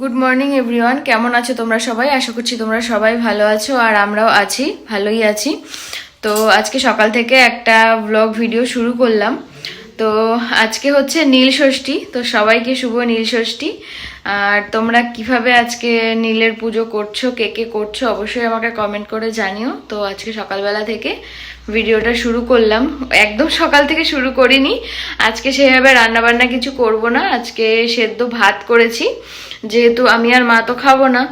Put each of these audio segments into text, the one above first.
Good morning everyone কেমন আছো তোমরা সবাই? আশা করছি তোমরা সবাই ভালো আছো আর আমরাও আছি, ভালোই আছি। তো আজকে সকাল থেকে একটা ব্লগ ভিডিও শুরু করলাম। তো আজকে হচ্ছে নীল ষষ্ঠী, তো সবাইকে শুভ নীল ষষ্ঠী। আর তোমরা কীভাবে আজকে নীলের পুজো করছ, কে কে করছ, অবশ্যই আমাকে কমেন্ট করে জানিও। তো আজকে সকালবেলা থেকে ভিডিওটা শুরু করলাম। একদম সকাল থেকে শুরু করিনি। আজকে সেভাবে রান্নাবান্না কিছু করব না। আজকে সেদ্ধ ভাত করেছি। যেহেতু আমি আর মা তো খাব না,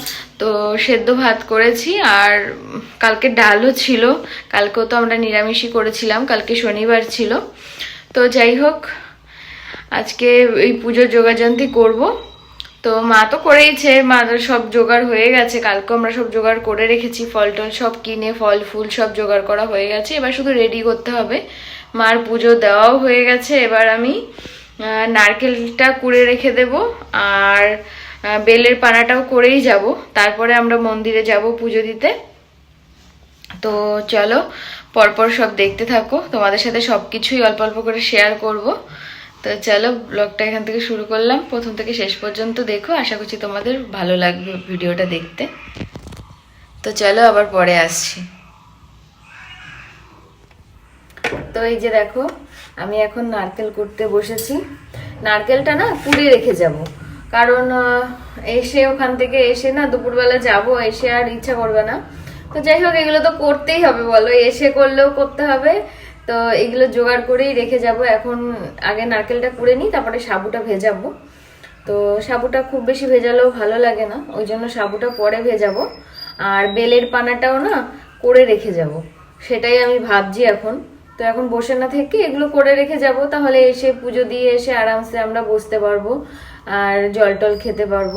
তো সেদ্ধ ভাত করেছি আর কালকে ডালও ছিল, কালকেও তো আমরা নিরামিষই করেছিলাম, কালকে শনিবার ছিল। তো যাই হোক, আজকে এই পুজোর যোগাযন্তি করব। তো মা তো করেইছে, মা সব জোগাড় হয়ে গেছে কালকে আমরা সব জোগাড় করে রেখেছি ফল টল সব কিনে, ফল, ফুল সব জোগাড় করা হয়ে গেছে, এবার শুধু রেডি করতে হবে। মার পুজো দেওয়াও হয়ে গেছে, এবার আমি নারকেলটা কুড়ে রেখে দেব, আর বেলের পানাটাও করেই যাব। তারপরে আমরা মন্দিরে যাব পুজো দিতে। তো চলো, পরপর সব দেখতে থাকো। তোমাদের সাথে সব কিছুই অল্প অল্প করে শেয়ার করব। তো চলো ব্লগটা এখান থেকে শুরু করলাম। প্রথম থেকে শেষ পর্যন্ত দেখো। আশা করছি তোমাদের ভালো লাগবে ভিডিওটা দেখতে। তো চলো, আবার পরে আসছি। তো এই যে দেখো, আমি এখন নারকেল করতে বসেছি। নারকেলটা না কুড়ে রেখে যাব। কারণ এসে ওখান থেকে এসে না দুপুরবেলা যাব, এসে আর ইচ্ছা করবে না। তো যাই হোক, এগুলো তো করতেই হবে, বলো। এসে করলেও করতে হবে। তো এগুলো জোগাড় করেই রেখে যাব। এখন আগে নারকেলটা কুড়ে নিই, তারপরে সাবুটা ভেজাবো। তো সাবুটা খুব বেশি ভেজালেও ভালো লাগে না, ওই জন্য সাবুটা পরে ভেজাবো। আর বেলের পানাটাও না করে রেখে যাব। সেটাই আমি ভাবছি এখন। তো এখন বসে না থেকে এগুলো করে রেখে যাব, তাহলে এসে পুজো দিয়ে এসে আরামসে আমরা বসতে পারব। আর জল টল খেতে পারব।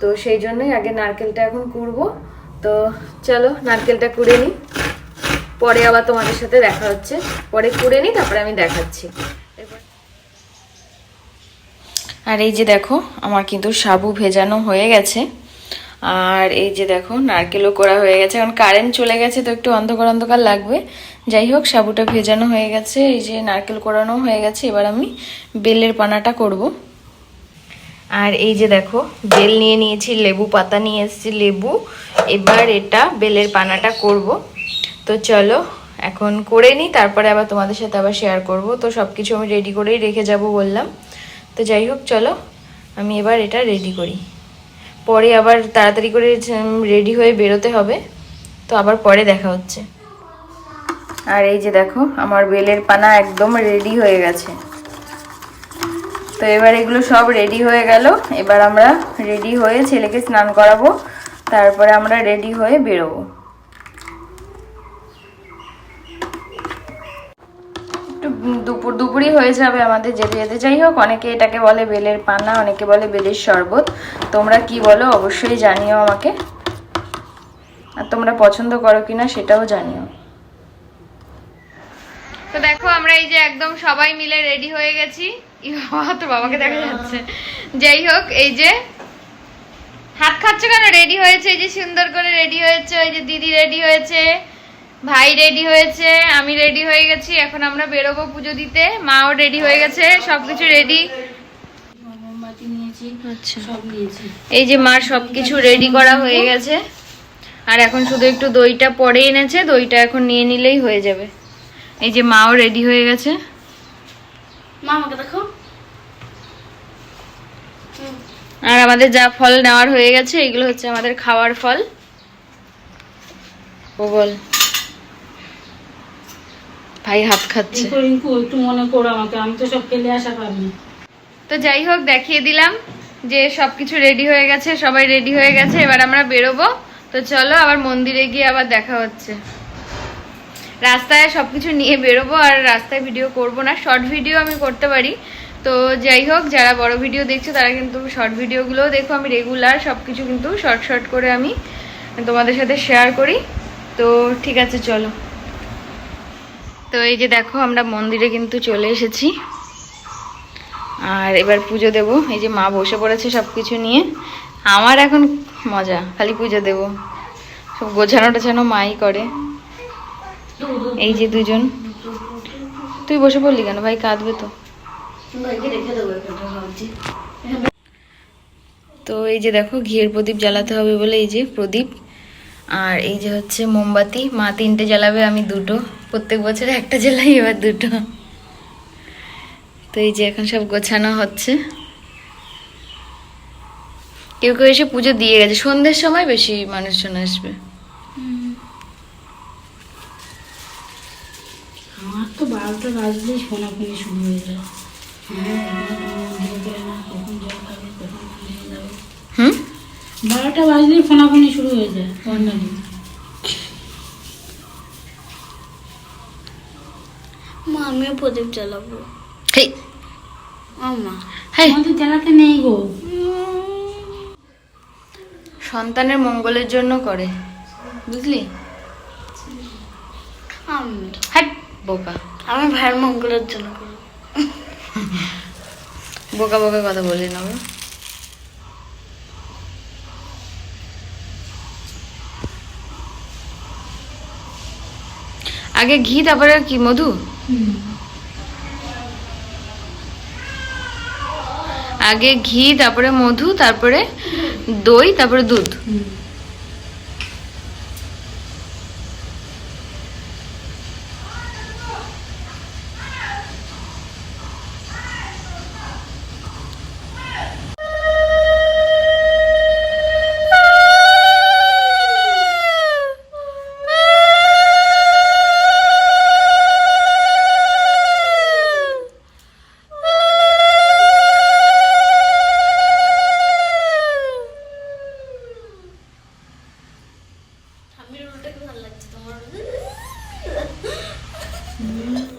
তো সেই জন্যই আগে নারকেলটা এখন কুড়বো। তো চলো, নারকেলটা কুড়ে নিই। পরে আবার তোমাদের সাথে দেখা হচ্ছে। পরে কুড়ে নিই, তারপরে আমি দেখাচ্ছি। আর এই যে দেখো, আমার কিন্তু সাবু ভেজানো হয়ে গেছে। আর এই যে দেখো, নারকেলও করা হয়ে গেছে। এখন কারেন্ট চলে গেছে, তো একটু অন্ধকার অন্ধকার লাগবে। যাই হোক, সাবুটা ভেজানো হয়ে গেছে। এই যে নারকেল কোরানো হয়ে গেছে। এবার আমি বেলের পানাটা করব। আর এই যে দেখো বেল নিয়ে নিয়েছি, লেবু পাতা নিয়ে এসেছি, লেবু। এবার এটা বেলের পানাটা করব। তো চলো, এখন করে নিই, তারপরে আবার তোমাদের সাথে আবার শেয়ার করব। তো সব কিছু আমি রেডি করেই রেখে যাব বললাম। তো যাই হোক, চলো, আমি এবার এটা রেডি করি। পরে আবার তাড়াতাড়ি করে রেডি হয়ে বেরোতে হবে। তো আবার পরে দেখা হচ্ছে। আর এই যে দেখো, আমার বেলের পানা একদম রেডি হয়ে গেছে। তো এবার এগুলো সব রেডি হয়ে গেল। এবার আমরা রেডি হয়ে ছেলেকে স্নান করাবো। তারপরে আমরা রেডি হয়ে বেরোবো। দুপুর, দুপুরই হয়ে যাবে আমাদের যেতে যেতে। যাই হোক, অনেকে এটাকে বলে বেলের পানা অনেকে বলে বেলের শরবত। তোমরা কি বলো, অবশ্যই জানিও আমাকে। আর তোমরা পছন্দ করো কিনা সেটাও জানিও। তো দেখো, আমরা এই যে একদম সবাই মিলে রেডি হয়ে গেছি। তোর বাবাকে দেখা যাচ্ছে। যাই হোক এই যে হাত খাচ্ছ কেন? রেডি হয়েছে এই যে সুন্দর করে রেডি হয়েছে ওই যে দিদি রেডি হয়েছে ভাই রেডি হয়েছে আমি রেডি হয়ে গেছি এখন আমরা বেরোবো পুজো দিতে। মাও রেডি হয়ে গেছে সবকিছু রেডি আচ্ছা। এই যে মার সবকিছু রেডি করা হয়ে গেছে। আর এখন শুধু একটু দইটা পরে এনেছে দইটা এখন নিয়ে নিলেই হয়ে যাবে। এই যে মাও রেডি হয়ে গেছে। মা আমাকে দেখো আর আমাদের যা ফল নেওয়ার হয়ে গেছে এগুলো হচ্ছে আমাদের খাওয়ার ফল। ও বল। ভাই হাত খাচ্ছে। একটু মনে করো আমাকে আমি তো সব খেলে আসা পারিনি। তো যাই হোক দেখিয়ে দিলাম যে সবকিছু রেডি হয়ে গেছে সবাই রেডি হয়ে গেছে এবার আমরা বেরোবো। তো চলো আবার মন্দিরে গিয়ে আবার দেখা হচ্ছে। রাস্তায় সবকিছু নিয়ে বেরোবো আর রাস্তায় ভিডিও করব না শর্ট ভিডিও আমি করতে পারি। তো যাই হোক, যারা বড় ভিডিও দেখছ, তারা কিন্তু শর্ট ভিডিওগুলোও দেখো। আমি রেগুলার সব কিছু কিন্তু শর্ট শর্ট করে আমি তোমাদের সাথে শেয়ার করি। তো ঠিক আছে, চলো। তো এই যে দেখো, আমরা মন্দিরে কিন্তু চলে এসেছি। আর এবার পুজো দেব। এই যে মা বসে পড়েছে সব কিছু নিয়ে। আমার এখন মজা, খালি পুজো দেব। সব গোছানো টোছানো মাই করে। এই যে দুজন। তুই বসে পড়লি কেন? ভাই কাঁদবে তো। তো এই যে দেখো ঘিয়ের প্রদীপ জ্বালাতে হবে বলে এই যে প্রদীপ। আর এই যে হচ্ছে মোমবাতি মা তিনটে জ্বালাবে আমি দুটো। প্রত্যেক বছর একটা জ্বালাই এবার দুটো। তো এই যে এখন সব গোছানো হচ্ছে। কেউ কেউ এসে পুজো দিয়ে গেছে। সন্ধ্যের সময় বেশি মানুষজন আসবে। আমার তো বারোটা বাজলেই ফোনাফোনি শুরু হয়ে যায়। হ্যাঁ হুম? বারোটা বাজলেই ফোনাফোনি শুরু হয়ে যায় বর্ণালী মা আমিও প্রদীপ জ্বালাবো। হেই। আমা হেই। আমাদের জ্বালাতে নেই গো। সন্তানের মঙ্গলের জন্য করে বুঝলি? আমি হ্যাট বোকা। আমি ভাইয়ের মঙ্গলের জন্য করব বোকা বোকা কথা বলি না। আগে ঘি, তারপরে কি, মধু আগে ঘি, তারপরে মধু, তারপরে দই, তারপরে দুধ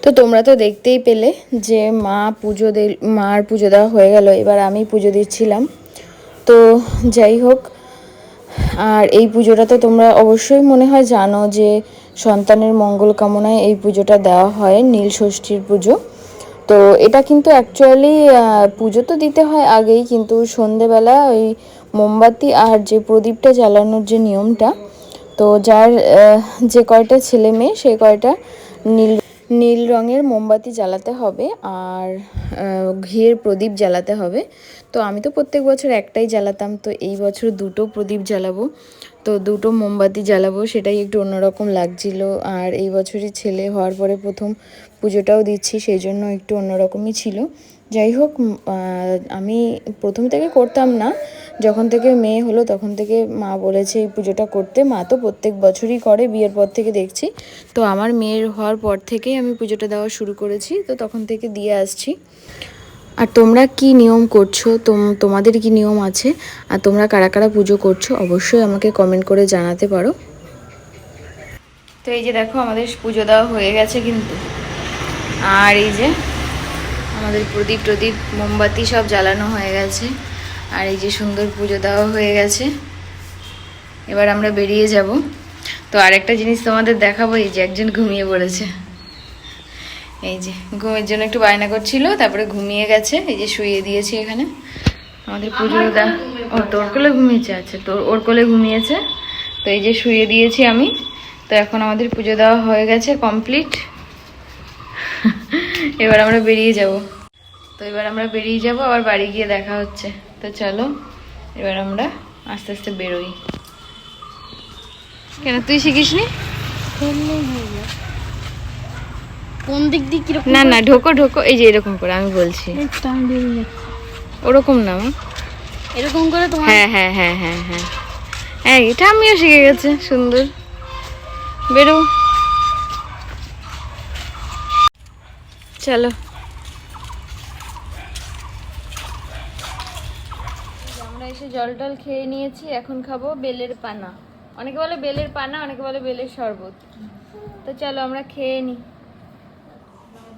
তো তোমরা তো দেখতেই পেলে যে মা পুজো দে, মার পুজো দেওয়া হয়ে গেল, এবার আমি পুজো দিচ্ছিলাম। তো যাই হোক, আর এই পুজোটা তো তোমরা অবশ্যই মনে হয় জানো যে সন্তানের মঙ্গল কামনায় এই পুজোটা দেওয়া হয়, নীল ষষ্ঠীর পুজো। তো এটা কিন্তু অ্যাকচুয়ালি পুজো তো দিতে হয় আগেই, কিন্তু সন্ধেবেলা ওই মোমবাতি আর যে প্রদীপটা জ্বালানোর যে নিয়মটা তো যার যে কয়টা ছেলে মেয়ে, সে কয়টা নীল নীল রঙের মোমবাতি জ্বালাতে হবে আর ঘিয়ের প্রদীপ জ্বালাতে হবে। তো আমি তো প্রত্যেক বছর একটাই জ্বালাতাম, তো এই বছর দুটো প্রদীপ জ্বালাবো। তো দুটো মোমবাতি জ্বালাবো, সেটাই একটু অন্যরকম লাগছিল। আর এই বছরই ছেলে হওয়ার পরে প্রথম পুজোটাও দিচ্ছি, সেই জন্য একটু অন্যরকমই ছিল। যাই হোক আমি প্রথম থেকে করতাম না। যখন থেকে মেয়ে হলো, তখন থেকে মা বলেছে এই পুজোটা করতে। মা তো প্রত্যেক বছরই করে, বিয়ের পর থেকে দেখছি। তো আমার মেয়ের হওয়ার পর থেকেই আমি পুজোটা দেওয়া শুরু করেছি। তো তখন থেকে দিয়ে আসছি। আর তোমরা কি নিয়ম করছ? তোম, তোমাদের কি নিয়ম আছে? আর তোমরা কারা কারা পুজো করছ? অবশ্যই আমাকে কমেন্ট করে জানাতে পারো। তো এই যে দেখো, আমাদের পুজো দেওয়া হয়ে গেছে কিন্তু। আর এই যে আমাদের প্রদীপ প্রদীপ মোমবাতি সব জ্বালানো হয়ে গেছে। আর এই যে সুন্দর পুজো দেওয়া হয়ে গেছে। এবার আমরা বেরিয়ে যাব। তো আরেকটা জিনিস তোমাদের দেখাবো, এই যে একজন ঘুমিয়ে পড়েছে। এই যে ঘুমের জন্য একটু বায়না করছিল তারপরে ঘুমিয়ে গেছে এই যে শুয়ে দিয়েছি এখানে। আমাদের পুজো দা ও তোর কোলে ঘুমিয়েছে আচ্ছা তোর ওর কোলে ঘুমিয়েছে। তো এই যে শুয়ে দিয়েছি আমি। তো এখন আমাদের পুজো দেওয়া হয়ে গেছে কমপ্লিট। এবার আমরা বেরিয়ে যাব। তো এবার আমরা বেরিয়ে যাব আবার বাড়ি গিয়ে দেখা হচ্ছে। তো চলো এবার আমরা আস্তে আস্তে বেরোই। কেন তুই শিখিসনি? কোন দিক দিয়ে কীরকম না না ঢোকো ঢোকো এই যে এরকম করে আমি বলছি। ওরকম না মা। এরকম করে তোমার হ্যাঁ হ্যাঁ হ্যাঁ হ্যাঁ হ্যাঁ। হ্যাঁ এটা আমিও শিখে গেছে সুন্দর। বেরো। চলো। আমরা এসে জল টল খেয়ে নিয়েছি এখন খাব বেলের পানা। অনেকে বলে বেলের পানা অনেকে বলে বেলের শরবত। তো চলো আমরা খেয়ে নিই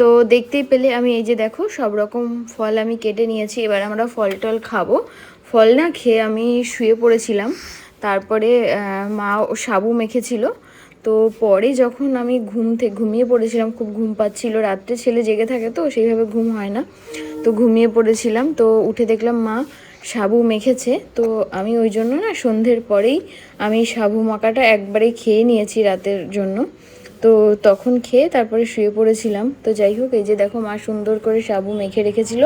তো দেখতেই পেলে আমি এই যে দেখো, সব রকম ফল আমি কেটে নিয়েছি। এবার আমরা ফল টল খাব। ফল না খেয়ে আমি শুয়ে পড়েছিলাম। তারপরে মা সাবু মেখেছিল। তো পরে যখন আমি ঘুম থেকে ঘুমিয়ে পড়েছিলাম, খুব ঘুম পাচ্ছিল। রাত্রে ছেলে জেগে থাকে তো, সেইভাবে ঘুম হয় না। তো ঘুমিয়ে পড়েছিলাম। তো উঠে দেখলাম মা সাবু মেখেছে। তো আমি ওই জন্য না সন্ধ্যের পরেই আমি সাবু মাখাটা একবারে খেয়ে নিয়েছি রাতের জন্য। তো তখন খেয়ে তারপরে শুয়ে পড়েছিলাম। তো যাই হোক, এই যে দেখো মা সুন্দর করে সাবু মেখে রেখেছিল।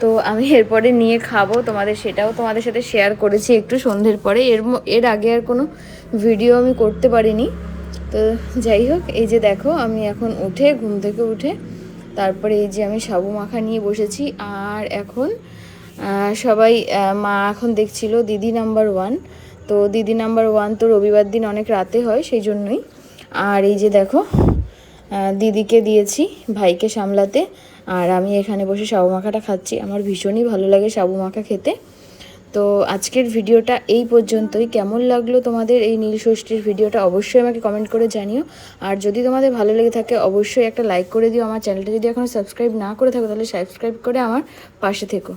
তো আমি এরপরে নিয়ে খাব তোমাদের, সেটাও তোমাদের সাথে শেয়ার করেছি একটু সন্ধ্যের পরে। এর এর আগে আর কোনো ভিডিও আমি করতে পারিনি। তো যাই হোক, এই যে দেখো আমি এখন উঠে, ঘুম থেকে উঠে তারপরে এই যে আমি সাবু মাখা নিয়ে বসেছি। আর এখন সবাই মা এখন দেখছিল দিদি নাম্বার ওয়ান তো দিদি নাম্বার ওয়ান তো রবিবার দিন অনেক রাতে হয়, সেই জন্যই। আর এই যে দেখো দিদিকে দিয়েছি ভাইকে সামলাতে, আর আমি এখানে বসে সাবু মাখাটা খাচ্ছি। আমার ভীষণই ভালো লাগে সাবু মাখা খেতে। তো আজকের ভিডিওটা এই পর্যন্তই। কেমন লাগল তোমাদের এই নীল ষষ্ঠীর ভিডিওটা অবশ্যই আমাকে কমেন্ট করে জানিও। আর যদি তোমাদের ভালো লেগে থাকে, অবশ্যই একটা লাইক করে দিও। আমার চ্যানেলটা যদি এখনও সাবস্ক্রাইব না করে থাকো, তাহলে সাবস্ক্রাইব করে আমার পাশে থেকো।